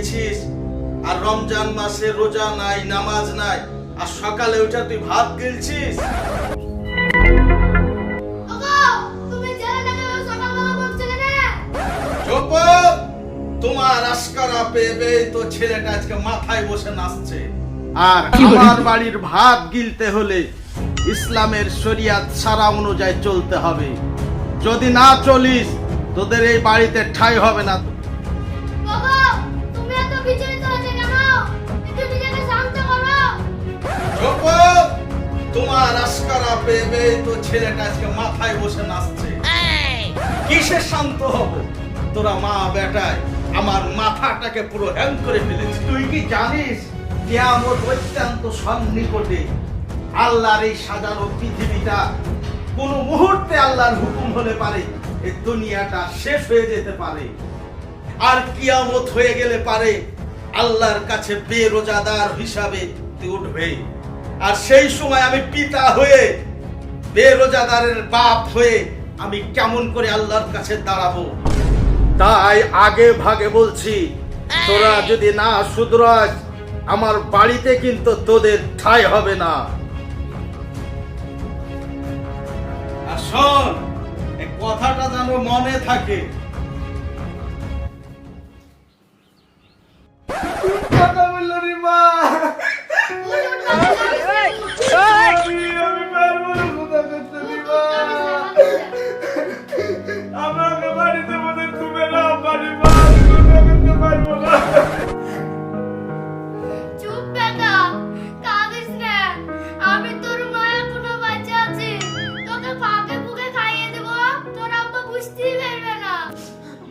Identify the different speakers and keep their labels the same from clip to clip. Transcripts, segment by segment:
Speaker 1: আর রমজান মাসে রোজা নাই নামাজ নাই আর সকালে উঠে তুই ভাত গিলছিস?
Speaker 2: ওগো তুমি ছেলেটাকে সকালবেলা বকছো কেন
Speaker 1: চুপ! তোমার আস্কারা পেবে তো ছেলেটা আজকে মাথায় বসে নাচছে। আর আমার বাড়ির ভাত গিলতে হলে ইসলামের শরিয়াত সারা অনুযায়ী চলতে হবে। যদি না চলিস তোদের এই বাড়িতে ঠাই হবে না
Speaker 2: বাবা
Speaker 1: তোমার আস্কারা পেবে তো ছেলেটা আজকে মাথায় বসে নাচছে। কিসে শান্ত হব? তোরা মা বেটায় আমার মাথাটাকে পুরো হ্যাং করে ফেলেছি তুই কি জানিস কেয়ামত অত্যন্ত সন্নিকটে আল্লাহর এই সাজানো পৃথিবীটা কোন মুহূর্তে আল্লাহর হুকুম হলে পারে এই দুনিয়াটা শেষ হয়ে যেতে পারে। আর কিয়ামত হয়ে গেলে পারে আল্লাহর কাছে বেরোজাদার হিসাবে তুই উঠবে। আর সেই সময় আমি পিতা হয়ে বেরোজাদারের বাপ হয়ে আমি কেমন করে আল্লাহর কাছে দাঁড়াবো? তাই আগে ভাগে বলছি তোরা যদি না শুধরাস আমার বাড়িতে কিন্তু তোদের ঠাই হবে না। শোন এই কথাটা যেন মনে থাকে।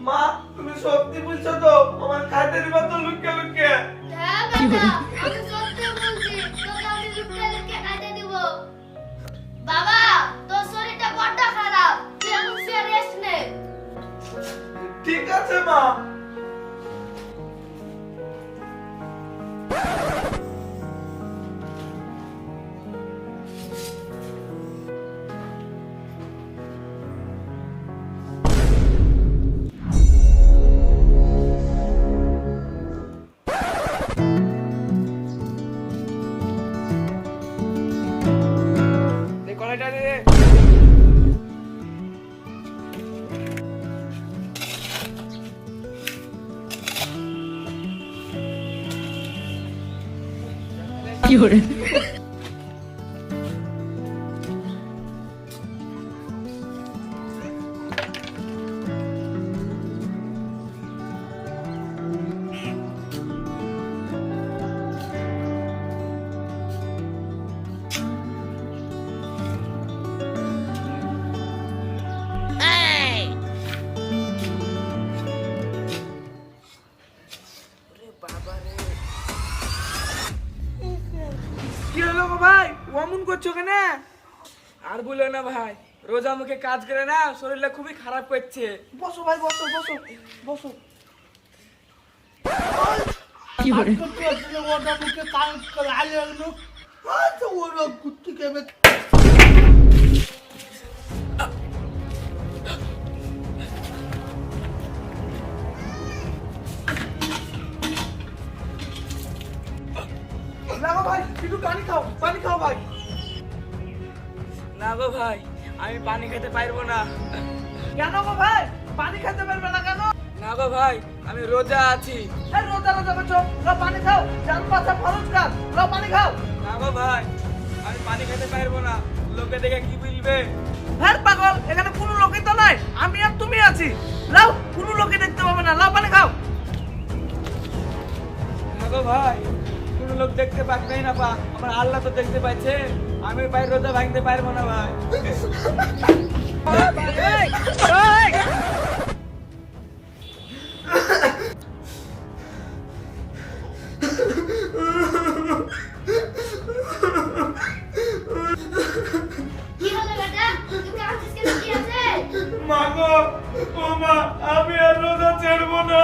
Speaker 3: মা তুমি সত্যি বলছো তো আমার খাতের দিবা তো লুকিয়ে লুকিয়ে।
Speaker 2: হ্যাঁ বাবা
Speaker 3: আমি 有人
Speaker 4: কি হলো গো ভাই? অমন করছ কেন? আর বলো না ভাই রোজা মুখে কাজ করে না শরীরটা খুবই খারাপ করছে।
Speaker 3: বসো ভাই বসো বসো বসো।
Speaker 5: কি করে
Speaker 3: ওটা মুখে কাজ করে আলে ওরা কুত্তি কেবে পানি খাও পানি খাও ভাই।
Speaker 4: না গো ভাই আমি পানি খেতে পারব না।
Speaker 3: কেন গো ভাই? পানি খেতে পারবে না কেন?
Speaker 4: না গো ভাই আমি রোজা আছি।
Speaker 3: এই রোজা রোজা করছ? লো পানি খাও চার পাঁচটা ফরজ কাজ। লো পানি খাও।
Speaker 4: না গো ভাই আমি পানি খেতে পারব না। লোকে দেখে কি বলবে
Speaker 3: হ্যাঁ পাগল এখানে কোনো লোকই তো নাই। আমি আর তুমি আছি। লাও কোনো লোকে দেখতে পাবে না। লাও পানি খাও।
Speaker 4: না গো ভাই লোক দেখতে পাকবেই না পা আমার আল্লাহ তো দেখতে পাচ্ছে। আমি ভাই রোজা ভাঙতে পারব না ভাই।
Speaker 2: কি হলো বেটা? তুই কাঁদছিস কেন? কি আছে?
Speaker 3: মা গো ও মা আমি আর রোজা ছাড়বো না।